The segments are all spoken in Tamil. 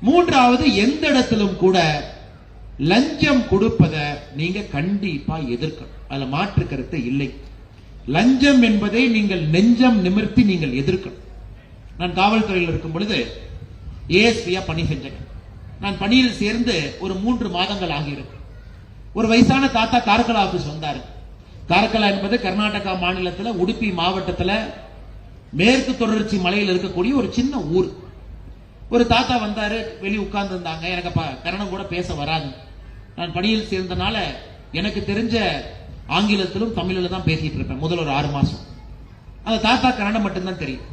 மூன்றாவது எந்த இடத்திலும் கூட லஞ்சம் கொடுப்பத நீங்க கண்டிப்பா எதிர்க்கணும். அதுல மாற்று கருத்து இல்லை. லஞ்சம் என்பதை நீங்கள் நெஞ்சம் நிமிர்த்தி நீங்கள் எதிர்க்கணும். நான் காவல்துறையில் இருக்கும் பொழுது ஏஎஸ்பியா பணி செஞ்சேன். நான் பணியில் சேர்ந்து ஒரு மூன்று மாதங்கள் ஆகியிருக்கு. ஒரு வயசான தாத்தா கார்கலா ஆபீஸ் வந்தார். கார்கலா என்பது கர்நாடகா மாநிலத்தில் உடுப்பி மாவட்டத்தில் மேற்கு தொடர்ச்சி மலையில் இருக்கக்கூடிய ஒரு சின்ன ஊர். ஒரு தாத்தா வந்தாரு வெளியே உட்கார்ந்து இருந்தாங்க எனக்கு கரணம் கன்னடம் கூட பேச வராது. நான் பணியில் சேர்ந்தனால எனக்கு தெரிஞ்ச ஆங்கிலத்திலும் தமிழில் தான் பேசிட்டு இருப்பேன் முதல் ஒரு ஆறு மாசம். அந்த தாத்தா கன்னடம் மட்டும்தான் தெரியும்.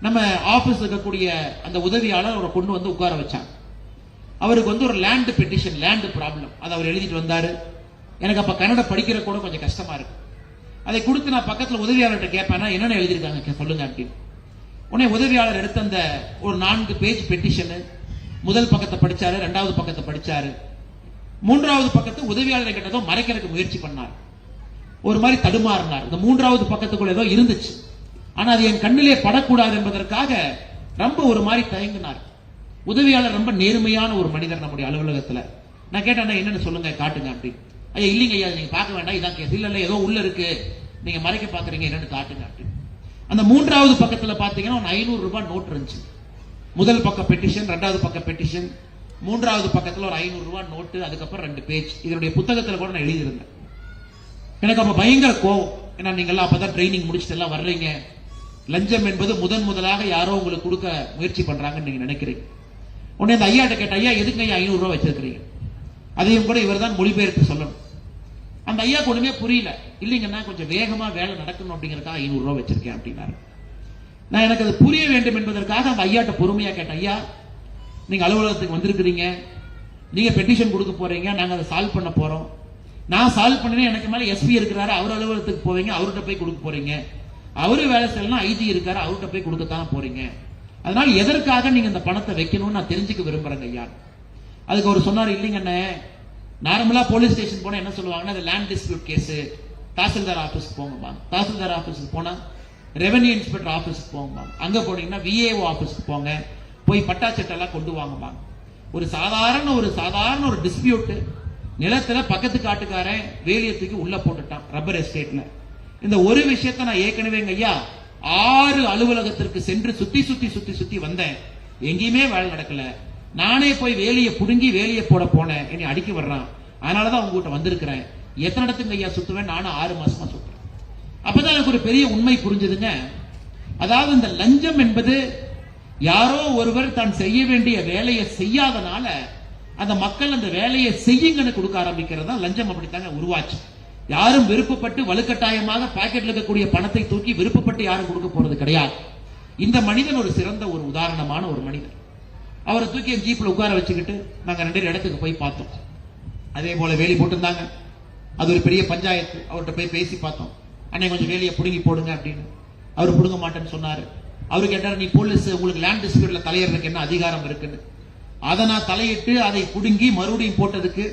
நம்ம ஆபீஸ் இருக்கக்கூடிய அந்த உதவியாளர் அவரை கொண்டு வந்து உட்கார வச்சாங்க. அவருக்கு வந்து ஒரு லேண்ட் பெட்டிஷன் லேண்ட் ப்ராப்ளம் அதை அவர் எழுதிட்டு வந்தாரு. எனக்கு அப்ப கன்னடம் படிக்கிற கூட கொஞ்சம் கஷ்டமா இருக்கு. அதை கொடுத்து நான் பக்கத்துல உதவியாளர்கிட்ட கேட்பேன்னா என்னென்ன எழுதியிருக்காங்க? சொல்லுங்க அப்படின்னு உடனே உதவியாளர் எடுத்த அந்த ஒரு நான்கு பேஜ் பெட்டிஷன் முதல் பக்கத்தை படிச்சாரு ரெண்டாவது பக்கத்தை படிச்சாரு. மூன்றாவது பக்கத்தை உதவியாளரை கிட்டதோ மறைக்கிறதுக்கு முயற்சி பண்ணார். ஒரு மாதிரி தடுமாறினார். இந்த மூன்றாவது பக்கத்துக்குள்ள ஏதோ இருந்துச்சு. ஆனா அது என் கண்ணிலே படக்கூடாது என்பதற்காக ரொம்ப ஒரு மாதிரி தயங்கினார். உதவியாளர் ரொம்ப நேர்மையான ஒரு மனிதர் நம்முடைய அலுவலகத்துல. நான் கேட்டேன் என்னன்னு சொல்லுங்க காட்டுங்க அப்படின்னு. ஐயா இல்லைங்க ஐயா நீங்க பார்க்க வேண்டாம். இதான் கேஸ் இல்ல இல்ல ஏதோ உள்ள இருக்கு. நீங்க மறைக்க பாக்குறீங்க என்னன்னு காட்டுங்க அப்படின்னு. அந்த மூன்றாவது பக்கத்தில் பார்த்தீங்கன்னா ஒரு ஐநூறு ரூபாய் நோட் இருந்துச்சு. முதல் பக்க பெட்டிஷன் ரெண்டாவது பக்க பெட்டிஷன் மூன்றாவது பக்கத்தில் ஒரு ஐநூறு ரூபாய் நோட்டு அதுக்கப்புறம் ரெண்டு பேஜ் இதனுடைய புத்தகத்தில் கூட நான் எழுதியிருந்தேன். எனக்கு அப்ப பயங்கர கோவம். ஏன்னா நீங்க எல்லாம் அப்பதான் ட்ரைனிங் முடிச்சுட்டு எல்லாம் வர்றீங்க. லஞ்சம் என்பது முதன் முதலாக யாரோ உங்களுக்கு கொடுக்க முயற்சி பண்றாங்கன்னு நீங்க நினைக்கிறீங்க. உடனே அந்த ஐயாட்ட கேட்ட ஐயா எதுக்கு ஐயா ஐநூறு ரூபாய் வச்சிருக்கிறீங்க? அதையும் கூட இவர் தான் மொழிபெயர்த்து சொல்லணும். அந்த ஐயாக்கு ஒண்ணுமே புரியல. இல்லைங்கன்னா கொஞ்சம் வேகமா வேலை நடக்கணும் அப்படிங்கறதுக்காக ஐநூறு ரூபாய் வச்சிருக்கேன் அப்படின்னாரு. நான் எனக்கு அது புரிய வேண்டும் என்பதற்காக அந்த ஐயாட்ட பொறுமையா கேட்டேன். ஐயா நீங்க அலுவலகத்துக்கு வந்திருக்கிறீங்க. நீங்க பெட்டிஷன் கொடுக்க போறீங்க. நாங்க அதை சால்வ் பண்ண போறோம். நான் சால்வ் பண்ணேன் எனக்கு மேல எஸ்பி இருக்கிறாரு. அவர் அலுவலகத்துக்கு போவீங்க. அவர்கிட்ட போய் கொடுக்க போறீங்க. அவரு வேலை செய்யலாம் ஐஜி இருக்காரு. அவர்கிட்ட போய் கொடுக்கத்தான் போறீங்க. அதனால எதற்காக நீங்க இந்த பணத்தை வைக்கணும்னு நான் தெரிஞ்சுக்க விரும்புறேங்க ஐயா. அதுக்கு அவர் சொன்னாரு இல்லைங்கண்ணே நார்மலா போலீஸ் ஸ்டேஷன் போனா என்ன சொல்லுவாங்கன்னா அது land dispute case tahsildar office போங்கம்மா தாசில்தார் ஆபீஸ்க்கு போனா ரெவன்யூ இன்ஸ்பெக்டர் ஆபீஸ்க்கு போங்கம்மா அங்க போனீங்கன்னா விஏஓ ஆபீஸ்க்கு போங்க. போய் பட்டா சட்டெல்லாம் கொண்டு வாங்கம்மா ஒரு சாதாரண ஒரு சாதாரண ஒரு டிஸ்பியூட் நிலத்துல பக்கத்து காட்டுக்காரன் வேலியத்துக்கு உள்ள போட்டுட்டான் ரப்பர் எஸ்டேட்ல இந்த ஒரு விஷயத்த நான் ஏற்கனவே ஐயா ஆறு அலுவலகத்திற்கு சென்று சுத்தி சுத்தி சுத்தி சுத்தி வந்தேன். எங்கேயுமே வேலை நடக்கல. நானே போய் வேலையை புடுங்கி வேலையை போட போனேன். என்னை அடிக்க வர்றான். அதனாலதான் உங்ககிட்ட வந்திருக்கிறேன். எத்தனை இடத்துக்கு ஐயா சுத்துவேன்? நானும் ஆறு மாசமா சுத்துறேன். அப்பதான் எனக்கு ஒரு பெரிய உண்மை புரிஞ்சதுங்க. அதாவது இந்த லஞ்சம் என்பது யாரோ ஒருவர் தான் செய்ய வேண்டிய வேலையை செய்யாதனால அந்த மக்கள் அந்த வேலையை செய்யுங்கன்னு கொடுக்க ஆரம்பிக்கிறது தான். லஞ்சம் அப்படித்தாங்க உருவாச்சு. யாரும் விருப்பப்பட்டு வலுக்கட்டாயமாக பாக்கெட்ல இருக்கக்கூடிய பணத்தை தூக்கி விருப்பப்பட்டு யாரும் கொடுக்க போறது கிடையாது. இந்த மனிதன் ஒரு சிறந்த ஒரு உதாரணமான ஒரு மனிதன். அவரை தூக்கி என் ஜீப்பில் உட்கார வச்சுக்கிட்டு நாங்கள் ரெண்டு பேரும் இடத்துக்கு போய் பார்த்தோம். அதே போல் வேலி போட்டிருந்தாங்க. அது ஒரு பெரிய பஞ்சாயத்து. அவர்கிட்ட போய் பேசி பார்த்தோம். அண்ணே கொஞ்சம் வேலையை பிடுங்கி போடுங்க அப்படின்னு. அவர் பிடுங்க மாட்டேன்னு சொன்னார். அவரு கேட்டார் நீ போலீஸ் உங்களுக்கு லேண்ட் டிஸ்பியூட்ல தலையிடுறதுக்கு என்ன அதிகாரம் இருக்குன்னு? அதை நான் தலையிட்டு அதை புடுங்கி மறுபடியும் போட்டதுக்கு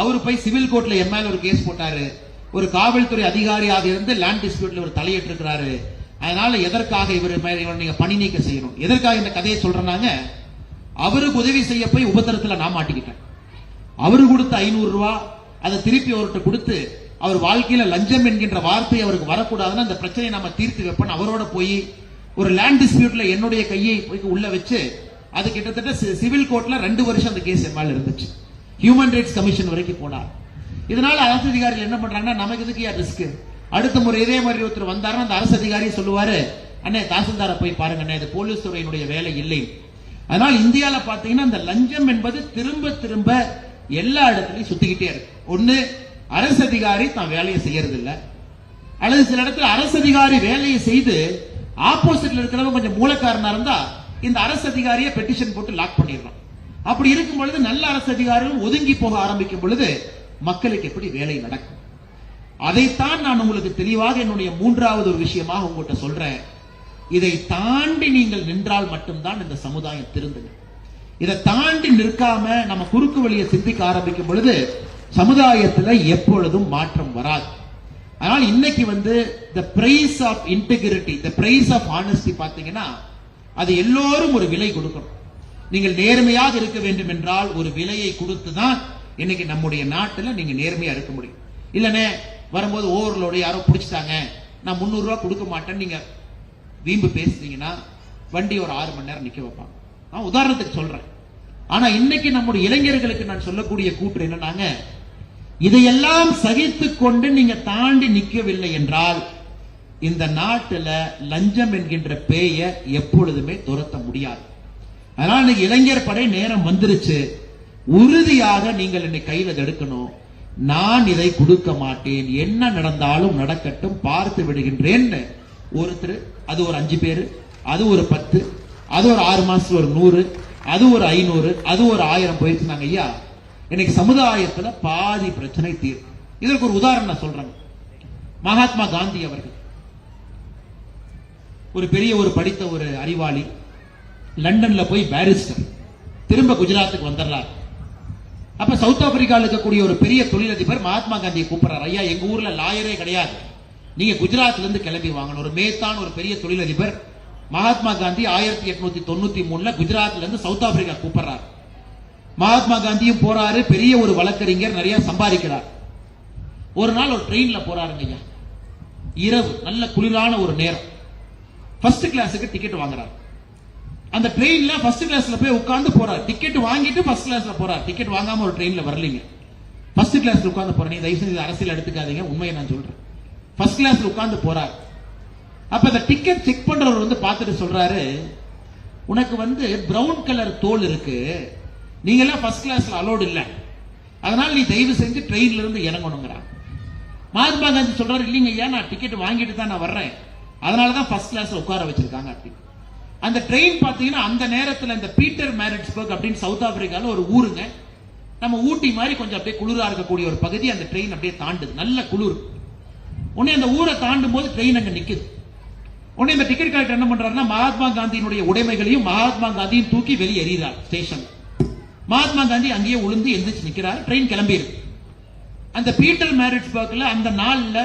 அவர் போய் சிவில் கோர்ட்ல என் மேல ஒரு கேஸ் போட்டாரு. ஒரு காவல்துறை அதிகாரியாக இருந்து லேண்ட் டிஸ்பியூட்ல ஒரு தலையிட்டு இருக்கிறாரு அதனால எதற்காக இவர் நீங்க பணி நீக்கம் செய்யணும்? எதற்காக இந்த கதையை சொல்றேன்னாங்க அவருக்கு உதவி செய்ய போய் உபத்திரத்தில் நான் மாட்டிக்கிட்டேன். அவரு கொடுத்த ஐநூறு ரூபா அதை திருப்பி அவர்கிட்ட கொடுத்து அவர் வாழ்க்கையில லஞ்சம் என்கின்ற வார்த்தை அவருக்கு வரக்கூடாதுன்னு அந்த பிரச்சனையை நம்ம தீர்த்து வைப்போம் அவரோட போய் ஒரு லேண்ட் டிஸ்பியூட்ல என்னுடைய கையை போய் உள்ள வச்சு அது கிட்டத்தட்ட சி- சிவில் கோர்ட்ல ரெண்டு வருஷம் அந்த கேஸ் என் மேல இருந்துச்சு. ஹியூமன் ரைட்ஸ் கமிஷன் வரைக்கும் போனார். இதனால அரசு அதிகாரிகள் என்ன பண்றாங்கன்னா நமக்கு இதுக்கு ஏன் ரிஸ்க் அடுத்த முறை இதே மாதிரி ஒருத்தர் வந்தாருன்னா அந்த அரசு அதிகாரி சொல்லுவாரு அண்ணே தாசில்தாரை போய் பாருங்க அண்ணே இது போலீஸ் துறையினுடைய வேலை இல்லை. அதனால் இந்தியால பாத்தீங்கன்னா இந்த லஞ்சம் என்பது திரும்ப திரும்ப எல்லா இடத்துலயும் சுத்திக்கிட்டே இருக்கு. ஒண்ணு அரசு அதிகாரி தான் வேலையை செய்யறது இல்ல அல்லது சில இடத்துல அரசு அதிகாரி வேலையை செய்து ஆப்போசிட்ல இருக்கிறவங்க கொஞ்சம் மூலக்காரனா இருந்தா இந்த அரசு அதிகாரியை பெட்டிஷன் போட்டு லாக் பண்ணிடுறான் அப்படி இருக்கும் பொழுது நல்ல அரசு அதிகாரிகள் ஒதுங்கி போக ஆரம்பிக்கும் பொழுது மக்களுக்கு எப்படி வேலை நடக்கும்? அதைத்தான் நான் உங்களுக்கு தெளிவாக என்னுடைய மூன்றாவது ஒரு விஷயமாக உங்கள்கிட்ட சொல்றேன். இதை தாண்டி நீங்கள் நின்றால் மட்டும்தான் இந்த சமுதாயம் திருந்தது இதை தாண்டி நிற்காம நம்ம குறுக்கு வழியை சிந்திக்க ஆரம்பிக்கும் பொழுது சமுதாயத்துல எப்பொழுதும் மாற்றம் வராது. அதனால் இன்னைக்கு வந்து the price of integrity the price of honesty பாத்தீங்கன்னா அது எல்லோரும் ஒரு விலை கொடுக்கணும். நீங்கள் நேர்மையாக இருக்க வேண்டும் என்றால் ஒரு விலையை கொடுத்து தான் இன்னைக்கு நம்முடைய நாட்டில் நீங்க நேர்மையா இருக்க முடியும். இல்லைன்னே வரும்போது ஓவர்லோடு யாரோ பிடிச்சிட்டாங்க நான் 300 கொடுக்க மாட்டேன்னு நீங்க வீம்பு பேசுனீங்கன்னா வண்டி ஒரு ஆறு மணி நேரம் நிக்க வைப்பாங்க. நான் உதாரணத்துக்கு சொல்றேன். ஆனா இன்னைக்கு நம்முடைய இளைஞர்களுக்கு நான் சொல்லக்கூடிய கூற்று என்னன்னாங்க இதையெல்லாம் சகித்து கொண்டு நீங்க தாண்டி நிக்கவில்லை என்றால் இந்த நாட்டுல லஞ்சம் என்கின்ற பேய எப்பொழுதுமே துரத்த முடியாது. அதனால இன்னைக்கு இளைஞர் படை நேரம் வந்துருச்சு. உறுதியாக நீங்கள் என்னை கையில தடுக்கணும் எடுக்கணும். நான் இதை கொடுக்க மாட்டேன். என்ன நடந்தாலும் நடக்கட்டும் பார்த்து விடுகின்றேன்னு ஒருத்தர் அது ஒரு அஞ்சு பேரு அது ஒரு பத்து அது ஒரு ஆறு மாசத்துல ஒரு நூறு அது ஒரு ஐநூறு அது ஒரு ஆயிரம் போயிருச்சுனாங்க ஐயா. இன்னைக்கு சமுதாயத்துல பாதி பிரச்சனை தீர். இதற்கு ஒரு உதாரணம் நான் சொல்றேன் மகாத்மா காந்தி அவர்கள். ஒரு பெரிய ஒரு படித்த ஒரு அறிவாளி லண்டன்ல போய் பாரிஸ்டர் திரும்ப குஜராத்துக்கு வந்துடுறார் அப்ப சவுத் ஆப்பிரிக்கால இருக்கக்கூடிய ஒரு பெரிய தொழிலதிபர் மகாத்மா காந்தியை கூப்பிடுறாரு. ஐயா எங்க ஊர்ல லாயரே கிடையாது. நீங்க குஜராத்ல இருந்து கிளம்பி வாங்கணும். ஒரு மேத்தான் ஒரு பெரிய தொழிலதிபர் மகாத்மா காந்தி ஆயிரத்தி எட்நூத்தி தொண்ணூத்தி மூணுல குஜராத்ல இருந்து சவுத் ஆப்பிரிக்கா கூப்பிடுறாரு. மகாத்மா காந்தியும் போறாரு. பெரிய ஒரு வழக்கறிஞர் நிறைய சம்பாதிக்கிறார். ஒரு நாள் ஒரு ட்ரெயின்ல போறாருங்க ஐயா. இரவு நல்ல குளிரான ஒரு நேரம். ஃபர்ஸ்ட் கிளாஸுக்கு டிக்கெட் வாங்குறாரு. அந்த ட்ரெயின்ல ஃபர்ஸ்ட் கிளாஸ்ல போய் உட்கார்ந்து போறார். டிக்கெட் வாங்கிட்டு ஃபர்ஸ்ட் கிளாஸ்ல போறாரு. டிக்கெட் வாங்காம ஒரு ட்ரெயின்ல வரலீங்க. ஃபர்ஸ்ட் கிளாஸ்ல உட்கார்ந்து போறேன். நீ தயவு செஞ்சு இது அரசியல் எடுத்துக்காதீங்க. உண்மையை நான் சொல்றேன். ஃபர்ஸ்ட் கிளாஸ்ல உட்கார்ந்து போறார். அப்ப அந்த டிக்கெட் செக் பண்றவர் வந்து பார்த்துட்டு சொல்றாரு உனக்கு வந்து பிரவுன் கலர் தோல் இருக்கு. நீங்க எல்லாம் ஃபர்ஸ்ட் கிளாஸ்ல அலோடு இல்ல. அதனால நீ தயவு செஞ்சு ட்ரெயின்ல இருந்து இறங்கணுங்கிறான். மகாத்மா காந்தி சொல்றாரு இல்லைங்க ஐயா நான் டிக்கெட் வாங்கிட்டு தான் நான் வர்றேன். அதனால தான் ஃபர்ஸ்ட் கிளாஸ்ல உட்கார வச்சிருக்காங்க. அப்படின்னு. அந்த ட்ரெயின் பாத்தீங்கன்னா அந்த நேரத்துல இந்த பீட்டர் மேரிட்ஸ்பர்க் அப்படின்னு சவுத் ஆப்பிரிக்கால ஒரு ஊருங்க. நம்ம ஊட்டி மாதிரி கொஞ்சம் அப்படியே குளிரா இருக்கக்கூடிய ஒரு பகுதி அந்த ட்ரெயின் அப்படியே தாண்டுது. நல்ல குளிர். உடனே அந்த ஊரை தாண்டும் போது ட்ரெயின் அங்க நிக்குது. உடனே இந்த டிக்கெட் கலெக்டர் என்ன பண்றாருன்னா மகாத்மா காந்தியினுடைய உடைமைகளையும் மகாத்மா காந்தியும் தூக்கி வெளியே எறிகிறார் ஸ்டேஷன் மகாத்மா காந்தி அங்கேயே உளுந்து எந்திரிச்சு நிக்கிறார் ட்ரெயின் கிளம்பியிருக்கு அந்த பீட்டர் மேரிட்ஸ்பர்க்ல அந்த நாள்ல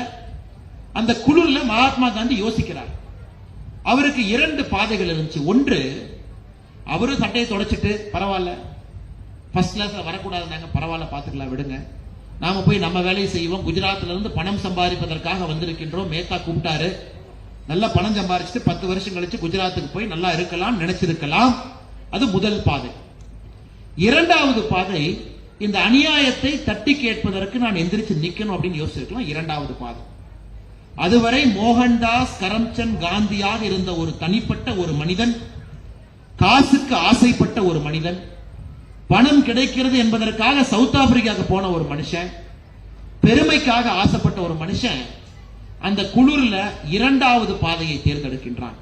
அந்த குழுல மகாத்மா காந்தி யோசிக்கிறார். அவருக்கு இரண்டு பாதைகள் இருந்துச்சு. ஒன்று அவரும் சட்டையை தொடச்சிட்டு பரவாயில்ல. ஃபர்ஸ்ட் கிளாஸ்ல வரக்கூடாதுனாங்க பரவாயில்ல பாத்துக்கலாம் விடுங்க. நாம போய் நம்ம வேலையை செய்வோம். குஜராத்ல இருந்து பணம் சம்பாதிப்பதற்காக வந்திருக்கின்றோம். மேத்தா கூப்பிட்டாரு. நல்லா பணம் சம்பாரிச்சுட்டு பத்து வருஷம் கழிச்சு குஜராத்துக்கு போய் நல்லா இருக்கலாம் நினைச்சிருக்கலாம். அது முதல் பாதை. இரண்டாவது பாதை இந்த அநியாயத்தை தட்டி கேட்பதற்கு நான் எந்திரிச்சு நிக்கணும் அப்படின்னு யோசிச்சிருக்கலாம். இரண்டாவது பாதை. அதுவரை மோகன்தாஸ் கரம்சந்த் காந்தியாக இருந்த ஒரு தனிப்பட்ட ஒரு மனிதன் காசுக்கு ஆசைப்பட்ட ஒரு மனிதன் பணம் கிடைக்கிறது என்பதற்காக சவுத் ஆப்பிரிக்காவுக்கு போன ஒரு மனுஷன் பெருமைக்காக ஆசைப்பட்ட ஒரு மனுஷன் அந்த குளிர்ல இரண்டாவது பாதையை தேர்ந்தெடுக்கின்றான்.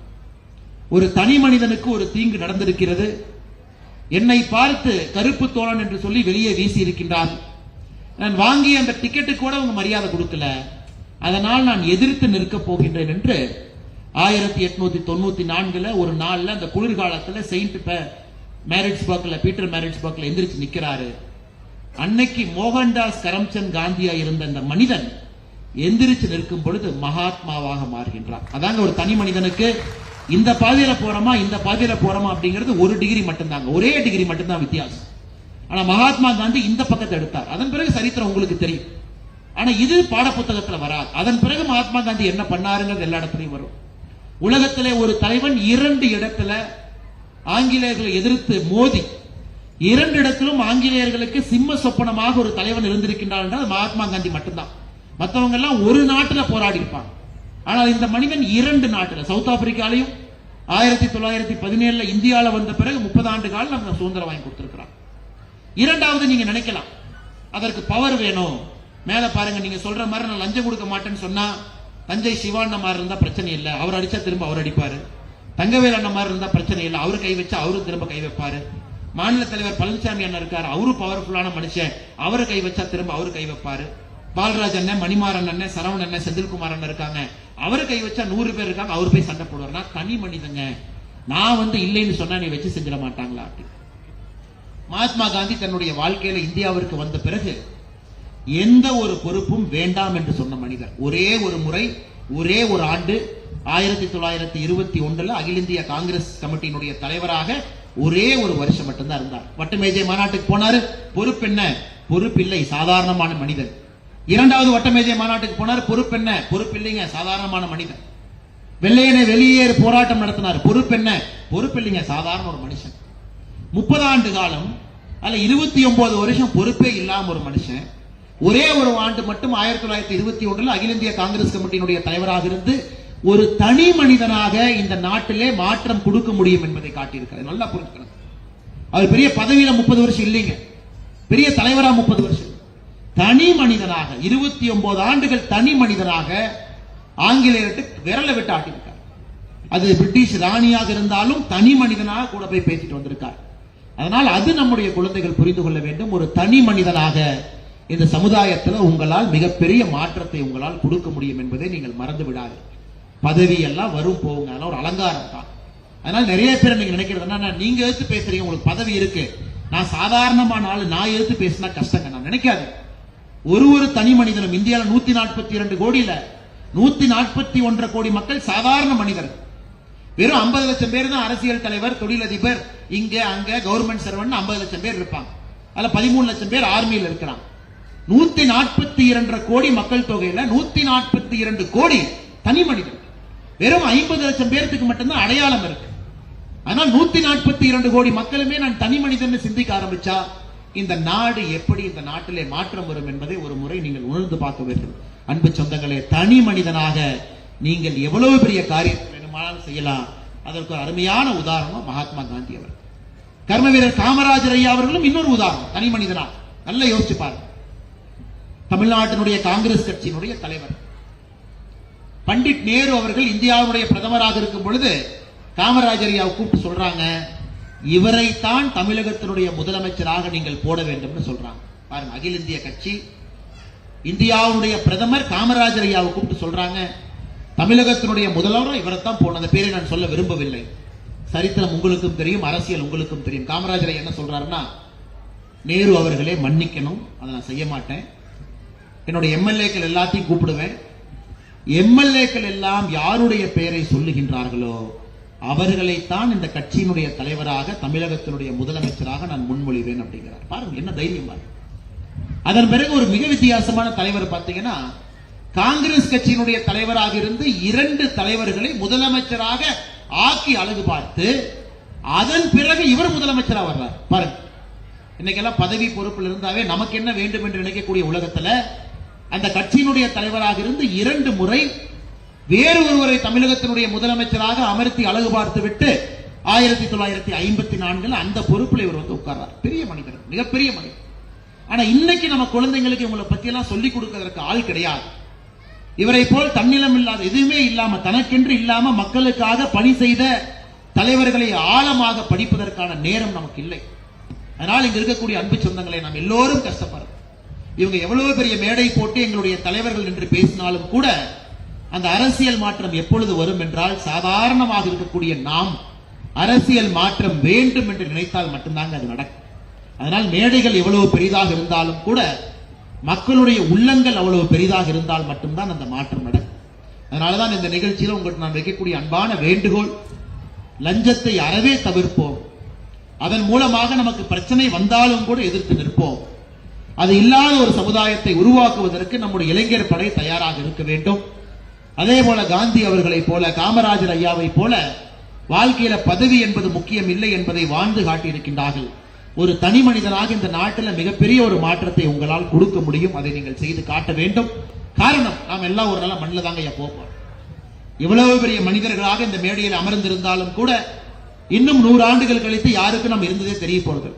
ஒரு தனி மனிதனுக்கு ஒரு தீங்கு நடந்திருக்கிறது. என்னை பார்த்து கருப்பு தோழன் என்று சொல்லி வெளியே வீசி இருக்கின்றார் நான் வாங்கிய அந்த டிக்கெட்டு கூட அவங்க மரியாதை கொடுக்கல. அதனால் நான் எதிர்த்து நிற்கப் போகின்றேன் என்று ஆயிரத்தி எட்நூத்தி தொண்ணூத்தி நான்குல ஒரு நாள்ல அந்த குளிர்காலத்துல செயின்ட் மேரிட்ஸ்பர்க்ல பீட்டர் மேரிட்ஸ்பர்க்ல எந்திரிச்சு நிக்கிறாரு. அன்னைக்கு மோகன்தாஸ் கரம்சந்த் காந்தியா இருந்த அந்த மனிதன் எந்திரிச்சு நிற்கும் பொழுது மகாத்மாவாக மாறுகின்றார் அதாங்க ஒரு தனி மனிதனுக்கு இந்த பாதையில போறோமா இந்த பாதையில போறோமா அப்படிங்கிறது ஒரு டிகிரி மட்டும்தாங்க. ஒரே டிகிரி மட்டும்தான் வித்தியாசம். ஆனா மகாத்மா காந்தி இந்த பக்கத்தை எடுத்தார். அதன் பிறகு சரித்திரம் உங்களுக்கு தெரியும். ஆனா இது பாடப்புத்தகத்துல வராது. அதன் பிறகு மகாத்மா காந்தி என்ன பண்ணாருங்கிறது எல்லா இடத்துலயும் வரும். உலகத்திலே ஒரு தலைவன் இரண்டு இடத்துல ஆங்கிலேயர்களை எதிர்த்து மோதி இரண்டு இடத்திலும் ஆங்கிலேயர்களுக்கு சிம்ம சொப்பனமாக ஒரு தலைவன் இருந்திருக்கின்றார் என்றால் மகாத்மா காந்தி மட்டும்தான். மற்றவங்க எல்லாம் ஒரு நாட்டில் போராடி இருப்பாங்க ஆனால் இந்த மனிதன் இரண்டு நாட்டில் சவுத் ஆப்பிரிக்காலையும் ஆயிரத்தி தொள்ளாயிரத்தி பதினேழுல இந்தியாவில் வந்த பிறகு முப்பது ஆண்டு காலம் நம்ம சுதந்திரம் வாங்கி கொடுத்திருக்கிறான். இரண்டாவது நீங்க நினைக்கலாம் அதற்கு பவர் வேணும். மேல பாருங்க நீங்க சொல்ற மாதிரி நான் லஞ்சம் கொடுக்க மாட்டேன்னு சொன்னா தஞ்சை சிவாண்ண மாதிரி இருந்தா பிரச்சனை இல்லை. அவர் அடிச்சா திரும்ப அவர் அடிப்பாரு. தங்கவேல் அண்ணன் மாதிரி இருந்தா பிரச்சனை இல்லை. அவரு கை வச்சா அவரும் திரும்ப கை வைப்பாரு. மாநில தலைவர் பழனிசாமி அண்ணன் இருக்காரு. அவரு பவர்ஃபுல்லான மனுஷன். அவரு கை வச்சா திரும்ப அவரு கை வைப்பாரு. பால்ராஜ் அண்ணன் மணிமாறன் அண்ணன் சரவணன் அண்ணன் செந்தில்குமார் அண்ணன் இருக்காங்க. அவரு கை வச்சா நூறு பேர் இருக்காங்க. அவர் போய் சண்டை போடுவார். நான் தனி மனிதங்க. நான் வந்து இல்லைன்னு சொன்னா நீ வச்சு செஞ்சிட மாட்டாங்களா? அப்படின்னு மகாத்மா காந்தி தன்னுடைய வாழ்க்கையில இந்தியாவிற்கு வந்த பிறகு எந்த ஒரு பொறுப்பும் வேண்டாம் என்று சொன்ன மனிதர். ஒரே ஒரு முறை ஒரே ஒரு ஆண்டு ஆயிரத்தி தொள்ளாயிரத்தி இருபத்தி ஒன்றுல அகில இந்திய காங்கிரஸ் கமிட்டியினுடைய தலைவராக ஒரே ஒரு வருஷம் மட்டும்தான் இருந்தார். வட்டமேஜை மாநாட்டுக்கு போனாரு. பொறுப்பு என்ன? பொறுப்பில்லை சாதாரணமான மனிதன். இரண்டாவது வட்டமேஜை மாநாட்டுக்கு போனார். பொறுப்பு என்ன? பொறுப்பு இல்லைங்க. சாதாரணமான மனிதன். வெள்ளையனை வெளியேறு போராட்டம் நடத்தினார். பொறுப்பு என்ன? பொறுப்பு இல்லைங்க. சாதாரண ஒரு மனுஷன். முப்பது ஆண்டு காலம் அல்ல இருபத்தி ஒன்பது வருஷம் பொறுப்பே இல்லாம ஒரு மனுஷன். ஒரே ஒரு ஆண்டு மட்டும் ஆயிரத்தி தொள்ளாயிரத்தி இருபத்தி ஒன்றில் அகில இந்திய காங்கிரஸ் கமிட்டியினுடைய தலைவராக இருந்து ஒரு தனி மனிதனாக இந்த நாட்டிலே மாற்றம் கொடுக்க முடியும் என்பதை காட்டியிருக்கிறார். நல்லா புரிஞ்சுக்கணும். அவர் பெரிய பதவியில முப்பது வருஷம் இல்லைங்க. பெரிய தலைவரா முப்பது வருஷம். தனி மனிதனாக இருபத்தி ஒன்பது ஆண்டுகள் தனி மனிதனாக ஆங்கிலேயர்கிட்ட விரலை விட்டு ஆட்டியிருக்கார். அது பிரிட்டிஷ் ராணியாக இருந்தாலும் தனி மனிதனாக கூட போய் பேசிட்டு வந்திருக்கார். அதனால் அது நம்முடைய குழந்தைகள் புரிந்து கொள்ள வேண்டும். ஒரு தனி மனிதனாக இந்த சமுதாயத்தில் உங்களால் மிகப்பெரிய மாற்றத்தை உங்களால் கொடுக்க முடியும் என்பதை நீங்கள் மறந்து விடாது. பதவி எல்லாம் வரும் போங்க அதெல்லாம் ஒரு அலங்காரம் தான். அதனால நிறைய பேர் நீங்க நினைக்கிறது நீங்க எடுத்து பேசுறீங்க உங்களுக்கு பதவி இருக்கு. நான் சாதாரணமான ஆளு நான் எடுத்து பேசினா கஷ்டங்க. நான் நினைக்காது. ஒரு ஒரு தனி மனிதனும் இந்தியாவில் நூத்தி நாற்பத்தி இரண்டு கோடியில நூத்தி நாற்பத்தி ஒன்றரை கோடி மக்கள் சாதாரண மனிதர்கள் வெறும் 50 லட்சம் பேர் தான் அரசியல் தலைவர் தொழிலதிபர். இங்க அங்க கவர்மெண்ட் சர்வன் 50 லட்சம் பேர் இருப்பாங்க. அதுல பதிமூணு லட்சம் பேர் ஆர்மியில் இருக்கிறாங்க. நூத்தி நாற்பத்தி இரண்டு கோடி மக்கள் தொகையில நூத்தி நாற்பத்தி இரண்டு கோடி தனி மனிதன் வெறும் ஐம்பது லட்சம் பேர்த்துக்கு மட்டும்தான் அடையாளம் இருக்கு. ஆனால் நூத்தி நாற்பத்தி இரண்டு கோடி மக்களுமே நான் தனி மனிதன் சிந்திக்க ஆரம்பிச்சா இந்த நாடு எப்படி இந்த நாட்டிலே மாற்றம் வரும் என்பதை ஒரு முறை நீங்கள் உணர்ந்து பார்க்க வேண்டும். அன்பு சொந்தங்களே தனி மனிதனாக நீங்கள் எவ்வளவு பெரிய காரியத்தை வேணுமானாலும் செய்யலாம். அதற்கு ஒரு அருமையான உதாரணம் மகாத்மா காந்தி அவர் கர்ம வீரர் காமராஜர் ஐயா அவர்களும் இன்னொரு உதாரணம் தனி மனிதனா? நல்லா யோசிச்சு பாருங்க. தமிழ்நாட்டினுடைய காங்கிரஸ் கட்சியினுடைய தலைவர். பண்டிட் நேரு அவர்கள் இந்தியாவுடைய பிரதமராக இருக்கும் பொழுது காமராஜர் கூப்பிட்டு சொல்றாங்க இவரைத்தான் தமிழகத்தினுடைய முதலமைச்சராக நீங்கள் போட வேண்டும்னு சொல்றாங்க. பாருங்க அகில இந்திய கட்சி. இந்தியாவுடைய பிரதமர் காமராஜர் ஐயாவை கூப்பிட்டு சொல்றாங்க தமிழகத்தினுடைய முதல்வரும் இவரைத்தான் போன அந்த பேரை நான் சொல்ல விரும்பவில்லை. சரித்திரம் உங்களுக்கும் தெரியும் அரசியல் உங்களுக்கும் தெரியும். காமராஜர் என்ன சொல்றாருன்னா நேரு அவர்களே மன்னிக்கணும் அதை நான் செய்ய மாட்டேன். என்னுடைய எம்எல்ஏக்கள் எல்லாத்தையும் கூப்பிடுவேன். எம்எல்ஏக்கள் எல்லாம் யாருடைய பெயரை சொல்லுகின்றார்களோ அவர்களைத்தான் இந்த கட்சியினுடைய தலைவராக தமிழகத்தினுடைய முதலமைச்சராக நான் முன்மொழிவேன் அப்படிங்கிறார். பாருங்க என்ன தைரியம் பாருங்க. அதன் பிறகு ஒரு மிக வித்தியாசமான தலைவர் பார்த்தீங்கன்னா காங்கிரஸ் கட்சியினுடைய தலைவராக இருந்து இரண்டு தலைவர்களை முதலமைச்சராக ஆக்கி அழகு பார்த்து அதன் பிறகு இவர் முதலமைச்சராக வர்றார். பாருங்க இன்னைக்கெல்லாம் பதவி பொறுப்பில் இருந்தாவே நமக்கு என்ன வேண்டும் என்று நினைக்கக்கூடிய உலகத்துல அந்த கட்சியினுடைய தலைவராக இருந்து இரண்டு முறை வேறு ஒருவரை தமிழகத்தினுடைய முதலமைச்சராக அமர்த்தி அழகு பார்த்து விட்டு ஆயிரத்தி தொள்ளாயிரத்தி ஐம்பத்தி நான்குல அந்த பொறுப்பில் இவர் வந்து உட்கார்றார். பெரிய மனிதர் மிகப்பெரிய மனிதர். ஆனா இன்னைக்கு நம்ம குழந்தைங்களுக்கு இவங்களை பத்தி எல்லாம் சொல்லிக் கொடுக்கிறதுக்கு ஆள் கிடையாது. இவரை போல் தன்னிலம் இல்லாத எதுவுமே இல்லாம தனக்கென்று இல்லாம மக்களுக்காக பணி செய்த தலைவர்களை ஆழமாக படிப்பதற்கான நேரம் நமக்கு இல்லை. அதனால் இங்க இருக்கக்கூடிய அன்பு சொந்தங்களை நாம் எல்லோரும் கஷ்டப்படுறோம். இவங்க எவ்வளவு பெரிய மேடை போட்டு எங்களுடைய தலைவர்கள் என்று பேசினாலும் கூட அந்த அரசியல் மாற்றம் எப்பொழுது வரும் என்றால் சாதாரணமாக இருக்கக்கூடிய நாம் அரசியல் மாற்றம் வேண்டும் என்று நினைத்தால் மட்டும்தாங்க அது நடக்கும். அதனால் மேடைகள் எவ்வளவு பெரிதாக இருந்தாலும் கூட மக்களுடைய உள்ளங்கள் அவ்வளவு பெரிதாக இருந்தால் மட்டும்தான் அந்த மாற்றம் நடக்கும். அதனாலதான் இந்த நிகழ்ச்சியில் உங்களுக்கு நான் வைக்கக்கூடிய அன்பான வேண்டுகோள் லஞ்சத்தை அறவே தவிர்ப்போம். அதன் மூலமாக நமக்கு பிரச்சனை வந்தாலும் கூட எதிர்த்து நிற்போம். அது இல்லாத ஒரு சமுதாயத்தை உருவாக்குவதற்கு நம்முடைய இளைஞர் படை தயாராக இருக்க வேண்டும். அதே போல காந்தி அவர்களைப் போல காமராஜர் ஐயாவை போல வாழ்க்கையில பதவி என்பது முக்கியம் இல்லை என்பதை வாழ்ந்து காட்டியிருக்கின்றார்கள். ஒரு தனி மனிதனாக இந்த நாட்டில் மிகப்பெரிய ஒரு மாற்றத்தை உங்களால் கொடுக்க முடியும். அதை நீங்கள் செய்து காட்ட வேண்டும். காரணம் நாம் எல்லாம் ஒரு நல்ல மண்ணில் தாங்க ஐயா போப்போம் இவ்வளவு பெரிய மனிதர்களாக இந்த மேடையில் அமர்ந்திருந்தாலும் கூட இன்னும் நூறு ஆண்டுகள் கழித்து யாருக்கு நாம் இருந்ததே தெரிய போறது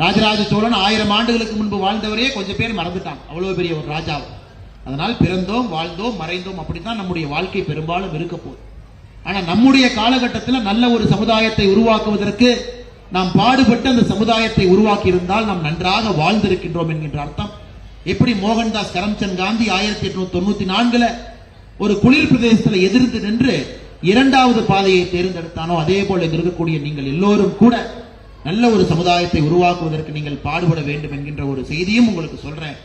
ராஜராஜ சோழன் ஆயிரம் ஆண்டுகளுக்கு முன்பு வாழ்ந்தவரே கொஞ்சம் பேர் மறந்துட்டான். அவ்வளவு பெரிய ஒரு ராஜாவும் அதனால் பிறந்தோம் வாழ்ந்தோம் மறைந்தோம் அப்படித்தான் நம்முடைய வாழ்க்கை பெரும்பாலும் இருக்க போகுது. ஆனா நம்முடைய காலகட்டத்தில் நல்ல ஒரு சமுதாயத்தை உருவாக்குவதற்கு நாம் பாடுபட்டு அந்த சமுதாயத்தை உருவாக்கி இருந்தால் நாம் நன்றாக வாழ்ந்திருக்கின்றோம் என்கின்ற அர்த்தம். எப்படி மோகன்தாஸ் கரம்சந்த் காந்தி ஆயிரத்தி எட்நூத்தி தொண்ணூத்தி நான்குல ஒரு குளிர் பிரதேசத்தில் எதிர்த்து நின்று இரண்டாவது பாதையை தேர்ந்தெடுத்தானோ அதே போல இருக்கக்கூடிய நீங்கள் எல்லோரும் கூட நல்ல ஒரு சமுதாயத்தை உருவாக்குவதற்கு நீங்கள் பாடுபட வேண்டும் என்கின்ற ஒரு செய்தியும் உங்களுக்கு சொல்றேன்.